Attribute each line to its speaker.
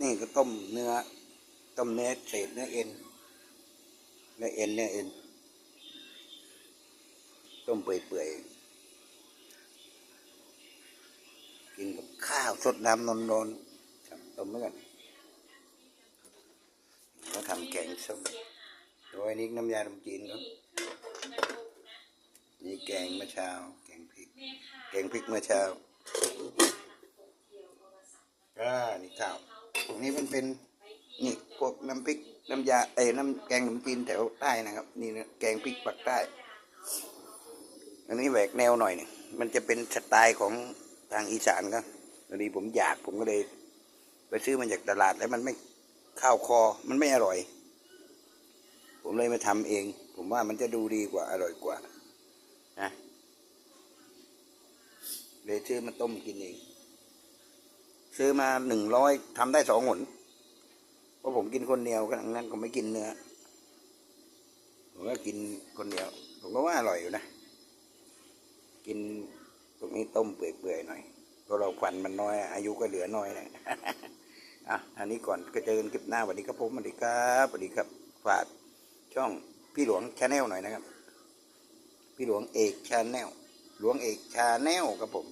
Speaker 1: นี่ก็ต้มเนื้อ ต้มเนื้อเศษเนื้อเอ็นเนื้อเอ็นเนื้อเอ็น ต้มเปื่อยๆ กินกับข้าวสดน้ำนนๆครับต้มเหมือนกันแล้วทำแกงส้มโดยนี้น้ำยาขนมจีนครับนี่แกงเมื่อเช้า แกงพริก แกงพริกเมื่อเช้าอ่านี่ข้าว นี้มันเป็นนี่พวกน้ำพริกน้ำยาเอ้น้ำแกงขนมจีนแถวใต้นะครับ นี่นะแกงพริกปักใต้ อันนี้แหวกแนวหน่อยนี่ยมันจะเป็นสไตล์ของทางอีสานครับตอนนี้ผมอยากผมก็เลย ไปซื้อมาจากตลาดแล้วมันไม่เข้าวคอมันไม่อร่อย ผมเลยมาทำเอง ผมว่ามันจะดูดีกว่าอร่อยกว่านะเลยซื้อมาต้มกินเอง ซื้อมาหนึ่งร้อยทำได้สองหนเพราะผมกินคนเดียวก็งั้นผมไม่กินเนื้อผมก็กินคนเดียว ผมก็ว่าอร่อยอยู่นะ กินตรงนี้ต้มเปื่อยๆหน่อยเพราะเราฟันมันน้อย อายุก็เหลือน้อยนะอะอันนี้ก่อนก็เจอกันคลิปหน้าสวัสดีครับผมสวัสดีครับสวัสดีครับฝากช่องพี่หลวงชาแนลหน่อยนะครับ พี่หลวงเอกชาแนลหลวงเอกชาแนลครับผม